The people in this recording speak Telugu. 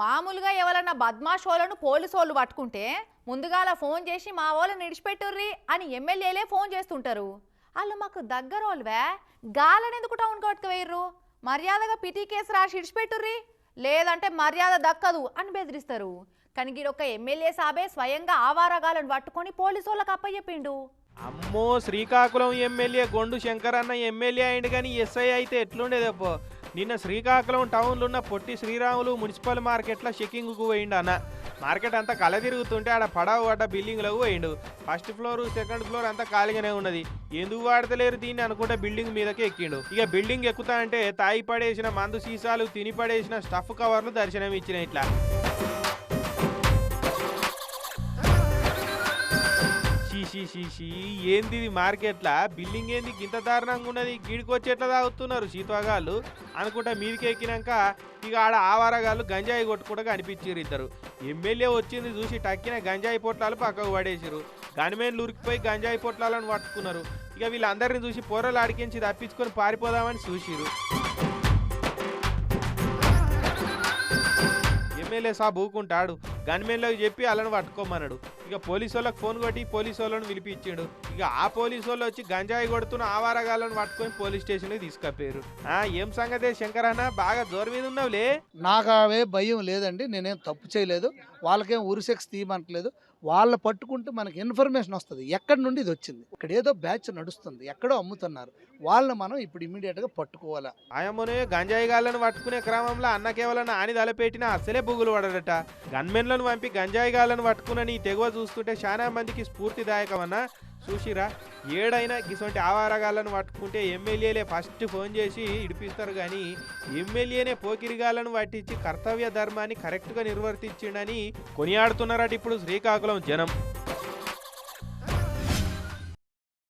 మామూలుగా ఎవరన్నా బద్మాషోలను పోలీసు వాళ్ళు పట్టుకుంటే ముందుగాల ఫోన్ చేసి మా వాళ్ళని నిడిచిపెట్టుర్రి అని ఎమ్మెల్యేలే ఫోన్ చేస్తుంటారు. వాళ్ళు మాకు దగ్గర వాళ్ళువే గాలని ఎందుకు టౌన్ కోర్టుకు వేయర్రు మర్యాదగా పిటి కేసు రాసి విడిచిపెట్టుర్రి లేదంటే మర్యాద దక్కదు అని బెదిరిస్తారు. కానీ ఒక ఎమ్మెల్యే సాబే స్వయంగా ఆవారగాలను పట్టుకొని పోలీసు వాళ్ళకి అప్పచెప్పిండు. అమ్మో శ్రీకాకుళం ఎమ్మెల్యే గొండు శంకర్ అన్న ఎమ్మెల్యే అయిండు కానీ ఎస్ఐ అయితే ఎట్లుండేదప్పో. నిన్న శ్రీకాకుళం టౌన్లో ఉన్న పొట్టి శ్రీరాములు మున్సిపల్ మార్కెట్లో షెకింగ్కు పోయిండు అన్న. మార్కెట్ అంతా కల తిరుగుతుంటే ఆడ పడవ పడ్డ బిల్డింగ్లకు పోయిండు. ఫస్ట్ ఫ్లోర్ సెకండ్ ఫ్లోర్ అంతా ఖాళీగానే ఉన్నది. ఎందుకు వాడతలేరు దీన్ని అనుకుంటే బిల్డింగ్ మీదకి ఎక్కిండు. ఇక బిల్డింగ్ ఎక్కుతా అంటే తాయి పడేసిన మందు సీసాలు తిని పడేసిన స్టఫ్ కవర్లు దర్శనం ఇచ్చిన ఇట్లా. షీ ఏంది ఇది మార్కెట్లా? బిల్డింగ్ ఏంది? గింత దారుణంగా ఉన్నది. గిడికి ఎట్లా తాగుతున్నారు శీతవాగాళ్ళు అనుకుంటా మీదికి ఎక్కినాక ఇక ఆడ ఆవారగాళ్ళు గంజాయి కొట్టుకుంటా కనిపించారు ఇద్దరు. ఎమ్మెల్యే వచ్చింది చూసి టక్కిన గంజాయి పొట్లాలు పక్కకు పడేసారు గనిమేన్లు ఉరికిపోయి గంజాయి పొట్లాలను పట్టుకున్నారు. ఇక వీళ్ళందరిని చూసి పొరలు అడిగించి తప్పించుకొని పారిపోదామని చూసిరు ఎమ్మెల్యే సాబ్ ఊకుంటాడు. గన్మెన్లోకి చెప్పి వాళ్ళని పట్టుకోమన్నాడు. ఇక పోలీసు వాళ్ళకి ఫోన్ కొట్టి పోలీసు వాళ్ళని పిలిపించాడు. ఇక ఆ పోలీసు వాళ్ళు వచ్చి గంజాయి కొడుతున్న ఆవారగాళ్ళని పట్టుకొని పోలీస్ స్టేషన్కి తీసుకపోయారు. ఆ ఏం సంగతే శంకరన్న బాగా జోరు మీద ఉన్నావులే. నాకు అవే భయం లేదండి నేనేం తప్పు చేయలేదు. వాళ్ళకేం ఉరిసెక్స్ తీయమంటలేదు. వాళ్ళు పట్టుకుంటే మనకి ఇన్ఫర్మేషన్ వస్తుంది. ఎక్కడి నుండి ఇది వచ్చింది? ఇక్కడ ఏదో బ్యాచ్ నడుస్తుంది. ఎక్కడో అమ్ముతున్నారు. వాళ్ళని మనం ఇప్పుడు ఇమీడియట్గా పట్టుకోవాలా? ఆయమ్మనే గంజాయి గాళ్ళను పట్టుకునే క్రమంలో అన్న కేవలం ఆని తలపెట్టినా అసలే బుగులు పడడట గన్మెన్లను పంపి గంజాయి గాళ్ళను పట్టుకునని తెగువ చూస్తుంటే చాలా మందికి స్ఫూర్తిదాయకమన్నా చూసిరా? ఏడైనా గిసొంటి ఆవారగాళ్ళను పట్టుకుంటే ఎమ్మెల్యేలే ఫస్ట్ ఫోన్ చేసి ఇడిపిస్తారు కానీ ఎమ్మెల్యేనే పోకిరిగాళ్ళను పట్టించి కర్తవ్య ధర్మాన్ని కరెక్ట్గా నిర్వర్తించిండని కొనియాడుతున్నారట ఇప్పుడు శ్రీకాకుళం జనం.